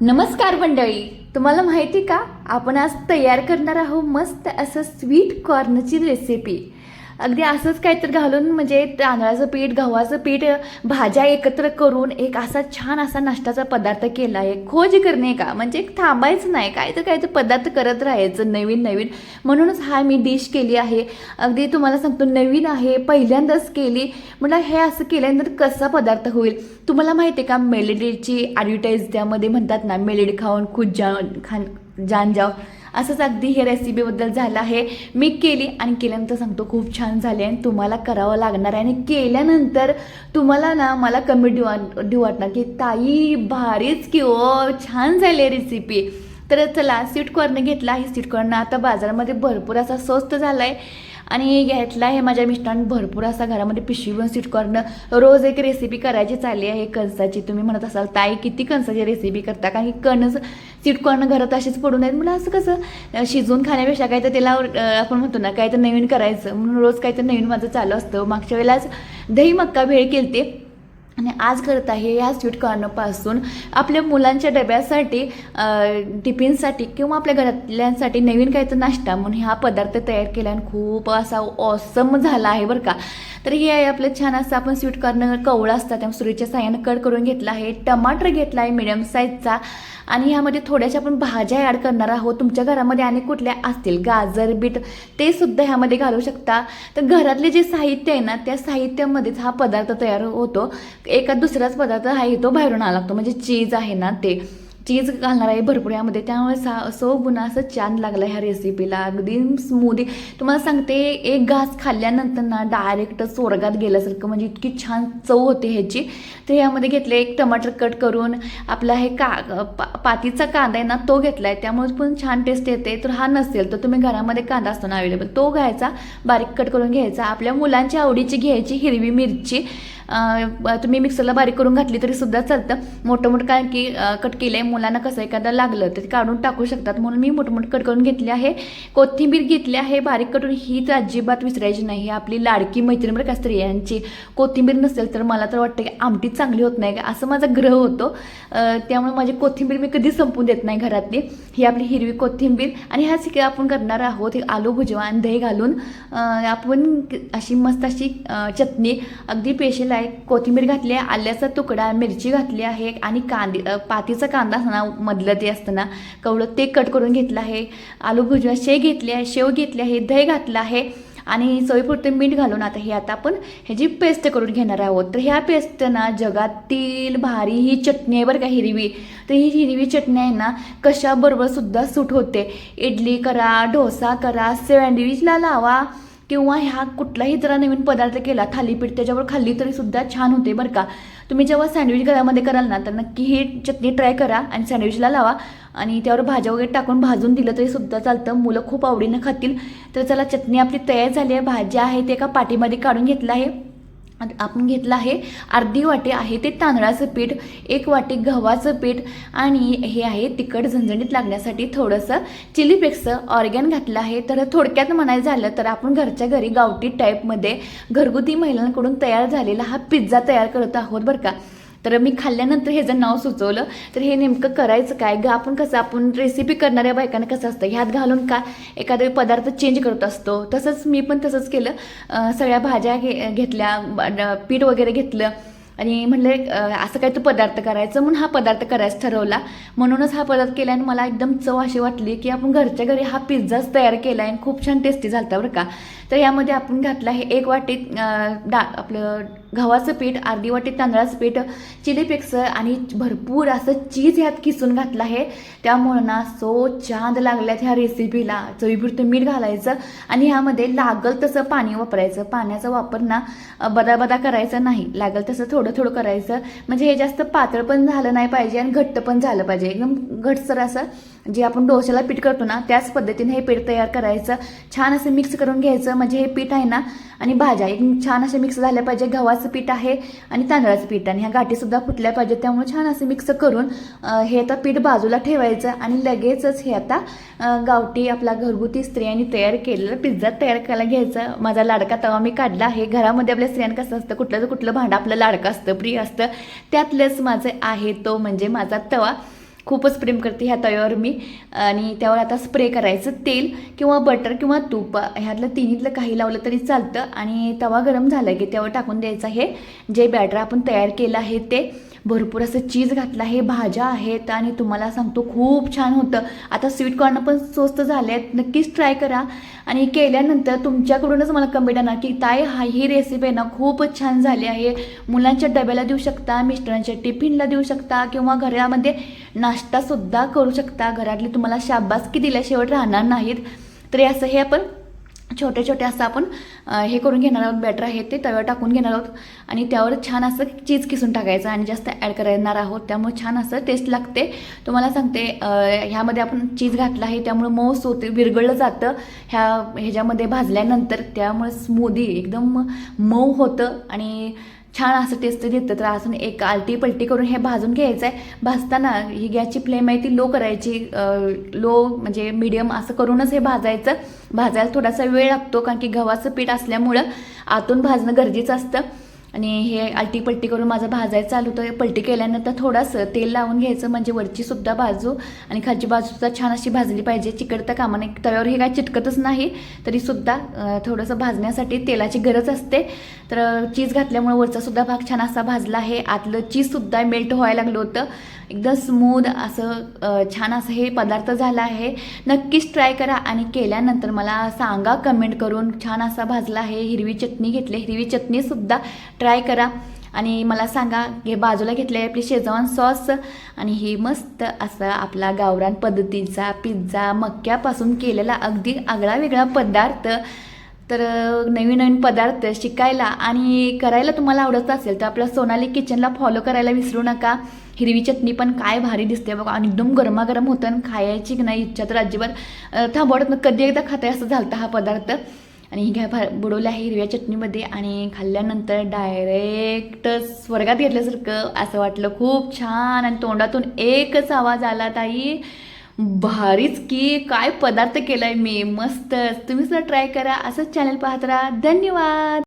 नमस्कार मंडळी तुम्हाला माहिती का? आपण आज तयार करणार आहोत मस्त असं स्वीट कॉर्नची रेसिपी अगदी असंच काहीतरी घालून म्हणजे तांदळाचं पीठ गव्हाचं पीठ भाज्या एकत्र करून एक असा छान असा नाश्त्याचा पदार्थ केला आहे. खोज करणे का? म्हणजे थांबायचं नाही. काय तर काय तर पदार्थ करत राहायचं नवीन नवीन. म्हणूनच हा मी डिश केली आहे. अगदी तुम्हाला सांगतो नवीन आहे. पहिल्यांदाच केली. म्हटलं हे असं केल्यानंतर कसा पदार्थ होईल? तुम्हाला माहिती आहे का? मेलेडीची ॲडव्हर्टाईज त्यामध्ये म्हणतात ना मेलेडी खाऊन खुज्जा खान जान जाव असंच अगदी हे रेसिपीबद्दल झालं आहे. मी केली आणि केल्यानंतर सांगतो खूप छान झाले आणि तुम्हाला करावं लागणार आहे. आणि केल्यानंतर तुम्हाला ना मला कमी डिवा डिव वाटणार की ताई भारीच की ओ छान झाली रेसिपी तर चला स्वीट कॉर्न घेतला. आहे स्वीट कॉर्न आता बाजारामध्ये भरपूर असा स्वस्त झाला आहे आणि घेतला आहे माझ्या मिस्टरांनी भरपूर असा घरामध्ये पिशवी पण रोज एक रेसिपी करायची चालली आहे कणसाची. तुम्ही म्हणत असाल ताई किती कणसाची रेसिपी करता? कारण की कणस स्वीट घरात असेच पडून आहेत मला असं कसं शिजवून खाण्यापेक्षा काय तर त्याला आपण म्हणतो ना काय तर नवीन करायचं. म्हणून रोज काय तर नवीन माझं चालू असतं. मागच्या वेळेलाच दही मक्का भेळ केलते. आणि आज करत आहे या स्वीटकॉर्नपासून आपल्या मुलांच्या डब्यासाठी टिफिनसाठी किंवा आपल्या घरातल्यांसाठी नवीन काहीतरी नाश्ता म्हणून हा पदार्थ तयार केला आणि खूप असा ऑसम झाला आहे बरं का. तर हे आहे आपलं छान असं आपण स्वीट कॉर्न कवळं असतात त्या सुरीच्या साह्यानं कट करून घेतला आहे. टमाटर घेतला आहे मिडियम साईजचा आणि ह्यामध्ये थोड्याशा आपण भाज्या ॲड करणार आहोत. तुमच्या घरामध्ये आणि कुठल्या असतील गाजर बीट ते सुद्धा ह्यामध्ये घालू शकता. तर घरातले जे साहित्य आहे ना त्या साहित्यामध्येच हा पदार्थ तयार होतो. एका दुसराच पदार्थ आहे तो बाहेरून आला लागतो. म्हणजे चीज आहे ना ते. चीज घालणार आहे भरपूर यामध्ये. त्यामुळे सा सो गुन्हा असं छान लागला ह्या रेसिपीला अगदी स्मूदी तुम्हाला सांगते एक घास खाल्ल्यानंतर ना डायरेक्ट स्वर्गात गेल्यासारखं म्हणजे इतकी छान चव होते ह्याची. तर यामध्ये घेतले एक टमाटर कट करून आपला हे का पा पातीचा कांदा आहे ना तो घेतला आहे त्यामुळे पण छान टेस्ट येते. तर हा नसेल तर तुम्ही घरामध्ये कांदा असतो ना अवेलेबल तो घ्यायचा. बारीक कट करून घ्यायचा. आपल्या मुलांच्या आवडीची घ्यायची हिरवी मिरची. तुम्ही मिक्सरला बारीक करून घातली तरी सुद्धा चालतं. मोठं मोठं कारण की कट केलं आहे मुलांना कसं एखादं लागलं तर ते काढून टाकू शकतात. म्हणून मी मोठमोठ कट करून घेतली आहे. कोथिंबीर घेतली आहे बारीक कटून ही अजिबात विसरायची नाही. आपली लाडकी मैत्रीण बरं का स्त्रियांची. कोथिंबीर नसेल तर मला तर वाटतं की आमटीच चांगली होत नाही का? असं माझा ग्रह होतो. त्यामुळे माझी कोथिंबीर मी कधी संपून देत नाही घरातली. ही आपली हिरवी कोथिंबीर. आणि ह्या सिके आपण करणार आहोत. हे आलू भुजवा आणि दही घालून. आपण अशी मस्त अशी चटणी. अगदी पेशल आहे. कोथिंबीर घातली आहे. आल्याचा तुकडा मिरची घातली आहे. आणि कांदे पातीचा कांदा. असताना मधलं ते असताना कवळं ते कट करून घेतलं आहे. आलू भुजवा शे घेतली आहे शेव घेतली आहे दही घातलं आहे आणि सोयीपुरते मीठ घालून आता हे आता आपण ह्याची पेस्ट करून घेणार आहोत तर ह्या पेस्ट ना जगातील भारी ही चटणी आहे बरं का हिरवी. तर ही हिरवी चटणी आहे ना कशाबरोबर सुद्धा सूट होते. इडली करा डोसा करा सँडविचला लावा किंवा ह्या कुठलाही जरा नवीन पदार्थ केला थालीपीठ त्याच्यावर खाल्ली तरीसुद्धा छान होते बरं का. तुम्ही जेव्हा सँडविच घरामध्ये कराल ना तर नक्की ही चटणी ट्राय करा आणि सँडविचला लावा. आणि त्यावर भाज्या वगैरे टाकून भाजून दिलं तरी सुद्धा चालतं. मुलं खूप आवडीनं खातील. तर चला चटणी आपली तयार झाली आहे. भाज्या आहे ते एका पाटीमध्ये काढून घेतलं आहे. आपण घेतलं आहे. अर्धी वाटी आहे ते तांदळाचं पीठ एक वाटी गव्हाचं पीठ आणि हे आहे तिखट झणझणीत लागण्यासाठी थोडंसं चिली फ्लेक्सचं ऑर्गॅन घातलं आहे. तर थोडक्यात म्हणायचं झालं तर आपण घरच्या घरी गावठी टाईपमध्ये घरगुती महिलांकडून तयार झालेला हा पिझ्झा तयार करत आहोत बरं का. तर मी खाल्ल्यानंतर हे जर नाव सुचवलं तर हे नेमकं करायचं काय? ग आपण कसं आपण रेसिपी करणाऱ्या बायकांना कसं असतं? ह्यात घालून का एखादा पदार्थ चेंज करत असतो? तसंच मी पण तसंच केलं. सगळ्या भाज्या घे घेतल्या पीठ वगैरे घेतलं. आणि म्हणलं असं काही तो पदार्थ करायचं? म्हणून हा पदार्थ करायचं ठरवला. म्हणूनच हा पदार्थ केला आणि मला एकदम चव अशी वाटली की आपण घरच्या घरी हा पिझ्झाच तयार केला आहे आणि खूप छान टेस्टी झाला बरं का. तर यामध्ये आपण घातलं हे एक वाटी डा आपलं गव्हाचं पीठ अर्धी वाटी तांदळाचं पीठ चिली फ्लेक्स आणि भरपूर असं चीज ह्यात किसून घातलं आहे. त्यामुळं ना सो चांद लागल्यात ह्या रेसिपीला चवीपुरतं मीठ घालायचं आणि ह्यामध्ये लागल तसं पाणी वापरायचं. पाण्याचा वापर ना बदाबदा बदा बदा करायचा नाही. लागल तसं थोडं थोडं करायचं. म्हणजे हे जास्त पातळ पण झालं नाही पाहिजे आणि घट्ट पण झालं पाहिजे. एकदम घटसर असं जे आपण डोश्याला पीठ करतो ना त्याच पद्धतीने हे पीठ तयार करायचं. छान असं मिक्स करून घ्यायचं. म्हणजे हे पीठ आहे ना आणि भाज्या एक छान असे मिक्स झाल्या पाहिजे. गव्हाचं पीठ आहे आणि तांदळाचं पीठ आणि ह्या गाठीसुद्धा फुटल्या पाहिजेत. त्यामुळे छान असं मिक्स करून हे आता पीठ बाजूला ठेवायचं आणि लगेचच हे आता गावठी आपला घरगुती स्त्रियांनी तयार केलेलं पिझ्झा तयार करायला घ्यायचं. माझा लाडका तवा मी काढला आहे. घरामध्ये आपल्या स्त्रियांना कसं असतं कुठलं कुठलं भांडं आपलं लाडकं असतं प्रिय असतं. त्यातलंच माझं आहे तो म्हणजे माझा तवा. खूपच प्रेम करते ह्या तव्यावर मी. आणि त्यावर आता स्प्रे करायचं तेल किंवा बटर किंवा तूप. ह्यातलं तिन्हीतलं काही लावलं तरी चालतं. आणि तवा गरम झाला की त्यावर टाकून द्यायचं आहे. जे बॅटर आपण तयार केलं आहे ते. भरपूर असं चीज घातलं आहे भाज्या आहेत आणि तुम्हाला सांगतो खूप छान होतं. आता स्वीट कॉर्न पण स्वस्त झाले आहेत नक्कीच ट्राय करा. आणि केल्यानंतर तुमच्याकडूनच मला कमेंट आणा की ताई हा ही रेसिपी आहे ना खूपच छान झाली आहे. मुलांच्या डब्याला देऊ शकता मिस्टरांच्या टिफिनला देऊ शकता किंवा घरामध्ये नाश्तासुद्धा करू शकता. घरातली तुम्हाला शाबासकी दिल्याशिवाय राहणार नाहीत. तरी असं हे आपण छोटे छोटे असं आपण हे करून घेणार आहोत बॅटर आहे ते तव्यावर टाकून घेणार आहोत. आणि त्यावर छान असं चीज किसून टाकायचं आणि जास्त ॲड करणार आहोत. त्यामुळे छान असं टेस्ट लागते. तुम्हाला सांगते ह्यामध्ये आपण चीज घातला आहे त्यामुळे मऊस होते विरघळलं जातं. ह्या ह्याच्यामध्ये भाजल्यानंतर त्यामुळे स्मूदी एकदम मऊ होतं आणि छान असं टेस्ट देतं. तर असं एक आलटी पलटी करून हे भाजून घ्यायचं आहे भाजताना ही गॅसची फ्लेम आहे ती लो करायची लो म्हणजे मिडियम असं करूनच हे भाजायचं. भाजायला थोडासा वेळ लागतो कारण की गव्हाचं पीठ असल्यामुळं आतून भाजणं गरजेचं असतं. आणि हे आलटी पलटी करून माझं भाजायचं चालू होतं. पलटी केल्यानंतर थोडंसं तेल लावून घ्यायचं म्हणजे वरचीसुद्धा बाजू आणि खालची बाजूसुद्धा छान अशी भाजली पाहिजे. चिकटता कामा नाही तव्यावर हे काय चिटकतच नाही तरीसुद्धा थोडंसं भाजण्यासाठी तेलाची गरज असते. तर चीज घातल्यामुळे वरचासुद्धा भाग छान असा भाजला आहे. आतलं चीजसुद्धा मेल्ट व्हायला लागलं होतं. एकदम स्मूद असं छान असं हे पदार्थ झाला आहे. नक्कीच ट्राय करा आणि केल्यानंतर मला सांगा कमेंट करून. छान असा भाजला आहे. हिरवी चटणी घेतली. हिरवी चटणीसुद्धा ट्राय करा. आणि मला सांगा हे बाजूला घेतले आहे आपली शेजवान सॉस आणि ही मस्त असा आपला गावरान पद्धतीचा पिझ्झा मक्यापासून केलेला अगदी आगळा वेगळा पदार्थ. तर नवीन नवीन पदार्थ शिकायला आणि करायला तुम्हाला आवडत असेल तर आपल्या सोनाली किचनला फॉलो करायला विसरू नका. हिरवी चटणी पण काय भारी दिसते बघा. आणि एकदम गरमागरम होतं आणि खायची की नाही इच्छा तर अजिबात थांबवडत कधी एकदा खाताय असं झालं हा पदार्थ. आणि ही घ्या भा बुडवल्या आहे हिरव्या चटणीमध्ये आणि खाल्ल्यानंतर डायरेक्ट स्वर्गात घेतल्यासारखं असं वाटलं. खूप छान आणि तोंडातून एकच आवाज आला ताई भारीच की काय पदार्थ केलाय मी. मस्तच तुम्ही सुद्धा ट्राय करा. असंच चॅनल पाहत राहा. धन्यवाद.